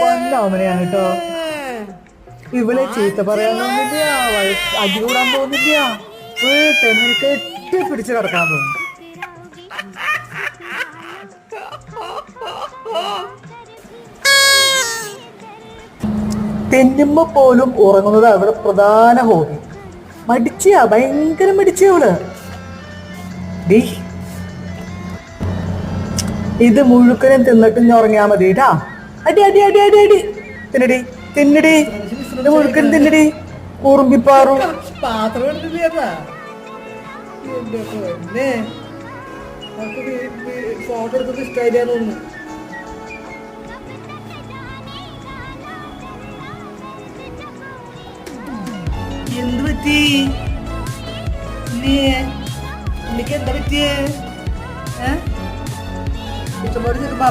പൊന്നോമനയാണ് കേട്ടോ ഇവളെ ചീത്ത പറയാൻ തോന്നില്ല അടി കൂടാൻ തോന്നില്ല. തെങ്ങിന് കെട്ടി പിടിച്ച് കിടക്കാൻ പോകും തെന്നുമ്പ പോലും ഉറങ്ങുന്നത് അവരുടെ പ്രധാന ഹോബി. മടിച്ചയാ ഭയങ്കര മടിച്ചിയാ അവൾ. ഡീ. ഇത് മുഴുക്കനും തിന്നിട്ടും ഉറങ്ങിയാ മതി ട്ടാ അടി അടി അടി അടി അടി. തിന്നടി തിന്നടി. മുഴുക്കൻ തിന്നടി. കൂറുമ്പിപ്പാറും. പാത്രം എന്ത് പറ്റി? എനിക്ക് എന്താ പറ്റിയേ? ഇഷ്ടംപോലെ ചെറുപ്പം